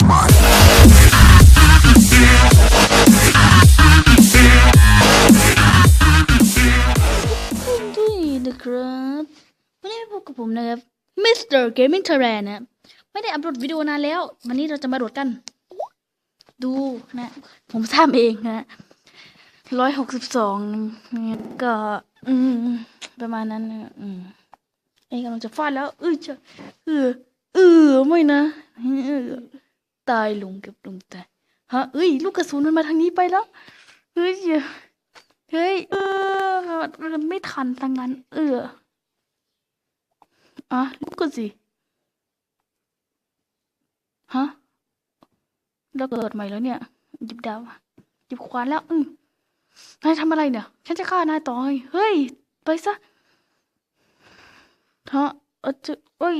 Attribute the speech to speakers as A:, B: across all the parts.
A: ด้วยนะครับวันนี้พบกับผมนะครับ Mr. Gaming Thailand นะไม่ได้อัปโหลดวิดีโอนานแล้ว วันนี้เราจะมาโหลดกัน ดูนะ ผมทำเองนะร้อยหกสิบสองก็อืมประมาณนั้นนะอืมไอ้กำลังจะฟาดแล้วเออจะเออเออไม่นะ ตายลงเกับลงตายฮะเอ้ย ลูกกระสุนมันมาทางนี้ไปแล้ว เฮ้ย เฮ้ย เออมันไม่ทันทังนั้น เอออะลูกก็สิฮะเราเกิดใหม่แล้วเนี่ย หยิบดาบหยิบขวานแล้วอืมนายทำอะไรเนี่ย ฉันจะฆ่านายต่อไงเฮ้ย ไปซะฮะเออจะเอ้ย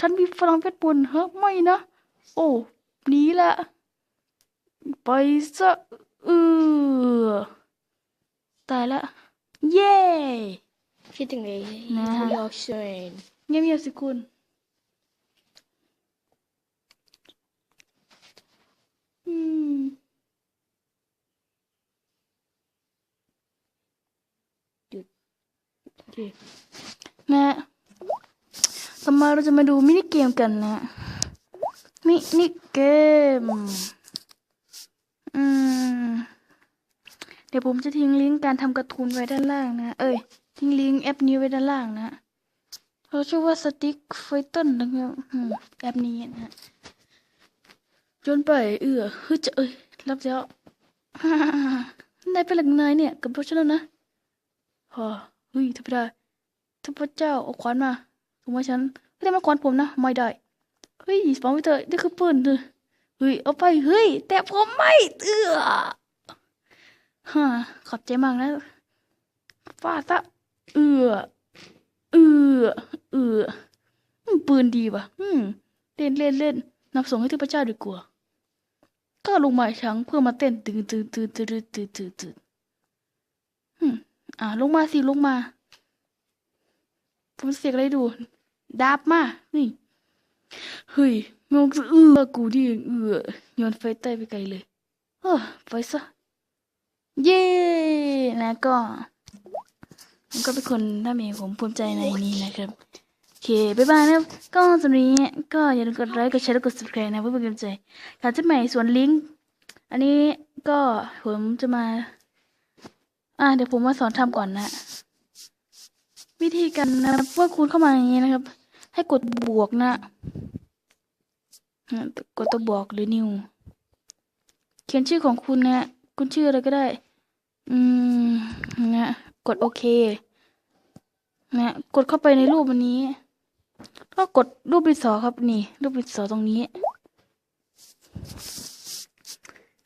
A: ฉันมีพลังเพชรบุญเฮ้ยไม่นะ โอ้ นีละ ไปซะเออตายละ เย้
B: คิดถึงไอ้
A: นะ
B: นิวยอร์กเชน
A: เงียบๆสิคุณอืมหยุดโอเคนะต่อมาเราจะมาดูมินิเกมกันนะ มินิเกม อืม เดี๋ยวผมจะทิ้งลิงก์การทำการ์ตูนไว้ด้านล่างนะ เอ้ย ทิ้งลิงก์แอปนี้ไว้ด้านล่างนะเขาชื่อว่าสติ๊กไฟเติ้ลนะครับแอปนี้นะจนไปเอือเฮ้ยจะเอ้ย รับแล้วนายเป็นหลักนายเนี่ย กับพวกฉันแล้วนะฮะเฮ้ยทำไม่ได้ถ้าพระเจ้าเอาขวานมาถูกไหมฉันไม่ได้มาขวานผมนะ ไม่ได้ เฮ้ยสปอนไปเถอะนี่คือเปิดเลยเฮ้ยเอาไปเฮ้ย แต่ผมไม่เอือฮะขอบใจมากนะฟาดซะเอือเอือเอือปืนดีป่ะอืมเล่นเล่นเล่นนับส่งให้เทพระเจ้าดีกว่าก็ลงมาช้างเพื่อมาเต้นตึงตึงตึงตึงตึงตึงตึงอืมอ่าลงมาสิลงมา ผมเสียกอะไรดู ดาบมา นี่ เฮ้ยงงจะเออกูดิเออโยนไฟใต้ไปไกลเลยเออไปซะเย้แล้วก็ผมก็เป็นคนถ้ามีผมภูมิใจในนี้นะครับโอเค บ๊ายบายนะครับ ก็สำหรับนี้ก็อย่าลืมกดไลค์กดแชร์และกด subscribe นะเพื่อเป็นกำลังใจข่าวที่ใหม่ส่วนลิงก์อันนี้ก็ผมจะมา อ่าเดี๋ยวผมมาสอนทำก่อนนะ วิธีการนะเมื่อคุณเข้ามาอย่างนี้นะครับ ให้กดบวกนะ กดตัวบวกหรือนิว เขียนชื่อของคุณนะคุณชื่ออะไรก็ได้ อืมนะกดโอเค นะ กดเข้าไปในรูปอันนี้ ก็กดรูปดินสอครับนี่ รูปดินสอตรงนี้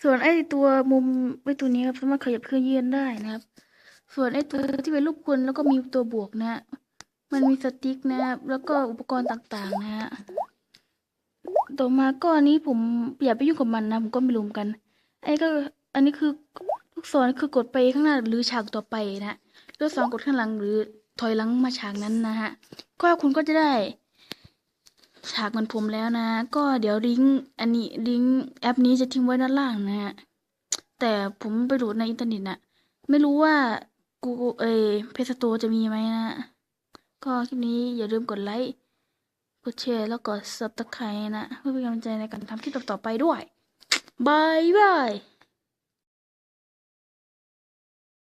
A: ส่วนไอ้ตัวมุมไอ้ตัวนี้ครับสามารถขยับเคลื่อนยื่นได้นะครับ ส่วนไอ้ตัวที่เป็นรูปคนแล้วก็มีตัวบวกนะ มันมีสติ๊กนะครับแล้วก็อุปกรณ์ต่างๆ นะฮะ ต่อมาก็อันนี้ผมอย่าไปยุ่งกับมันนะ ผมก็ไม่รู้เหมือนกัน ไอ้ก็อันนี้คือลูกศรคือกดไปข้างหน้าหรือฉากต่อไปนะลูกศรกดข้างหลังหรือถอยหลังมาฉากนั้นนะฮะ ก็คุณก็จะได้ ฉากมือนผมแล้วนะ ก็เดี๋ยวลิงก์อันนี้ลิงก์แอปนี้จะทิ้งไว้ด้านล่างนะฮะ แต่ผมไปโหลดในอินเทอร์เน็ตนะไม่รู้ว่ากูเอเพจโตจะมีไหมนะ ก็คลิปนี้อย่าลืมกดไลค์ กดแชร์แล้วกด subscribe นะ เพื่อเป็นกำลังใจในการทำคลิปต่อๆไปด้วยบายบาย